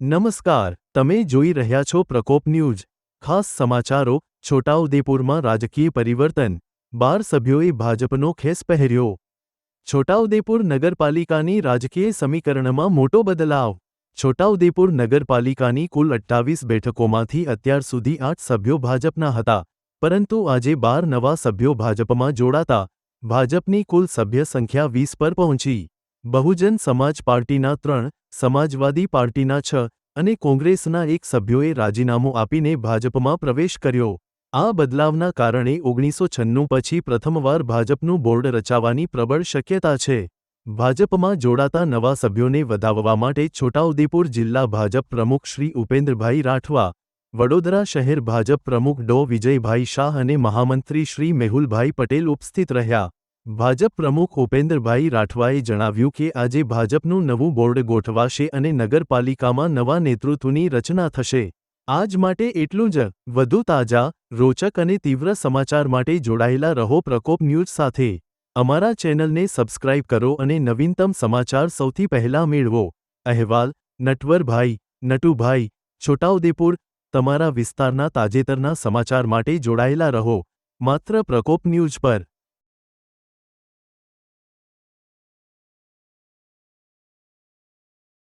નમસ્કાર, તમે જોઈ રહ્યા છો પ્રકોપ ન્યૂઝ. ખાસ સમાચારો, છોટાઉદેપુરમાં રાજકીય પરિવર્તન. બાર સભ્યોએ ભાજપનો ખેસ પહેર્યો. છોટાઉદેપુર નગરપાલિકાની રાજકીય સમીકરણમાં મોટો બદલાવ. છોટાઉદેપુર નગરપાલિકાની કુલ અઠ્ઠાવીસ બેઠકોમાંથી અત્યાર સુધી આઠ સભ્યો ભાજપના હતા. પરંતુ આજે બાર નવા સભ્યો ભાજપમાં જોડાતા. ભાજપની કુલ સભ્ય સંખ્યા વીસ પર પહોંચી. બહુજન સમાજ પાર્ટીના ત્રણ સમાજવાદી પાર્ટીના છ અને કોંગ્રેસના એક સભ્યોએ રાજીનામું આપીને ભાજપમાં પ્રવેશ કર્યો. આ બદલાવના કારણે ઓગણીસો છન્નું પછી પ્રથમવાર ભાજપનું બોર્ડ રચાવાની પ્રબળ શક્યતા છે. ભાજપમાં જોડાતા નવા સભ્યોને વધાવવા માટે છોટાઉદેપુર જિલ્લા ભાજપ પ્રમુખ શ્રી ઉપેન્દ્રભાઈ રાઠવા, વડોદરા શહેર ભાજપ પ્રમુખ ડો. વિજયભાઈ શાહ અને મહામંત્રી શ્રી મેહુલભાઈ પટેલ ઉપસ્થિત રહ્યા. ભાજપ પ્રમુખ ઉપેન્દ્રભાઈ રાઠવાએ જણાવ્યું કે આજે ભાજપનું નવું બોર્ડ ગોઠવાશે અને નગરપાલિકામાં નવા નેતૃત્વની રચના થશે. આજ માટે એટલું જ. વધુ તાજા, રોચક અને તીવ્ર સમાચાર માટે જોડાયેલા રહો પ્રકોપ ન્યૂઝ સાથે. અમારા ચેનલને સબસ્ક્રાઇબ કરો અને નવીનતમ સમાચાર સૌથી પહેલા મેળવો. અહેવાલ, નટવરભાઈ, નટુભાઈ, છોટાઉદેપુર, તમારા વિસ્તારના તાજેતરના સમાચાર માટે જોડાયેલા રહો. માત્ર પ્રકોપ ન્યૂઝ પર.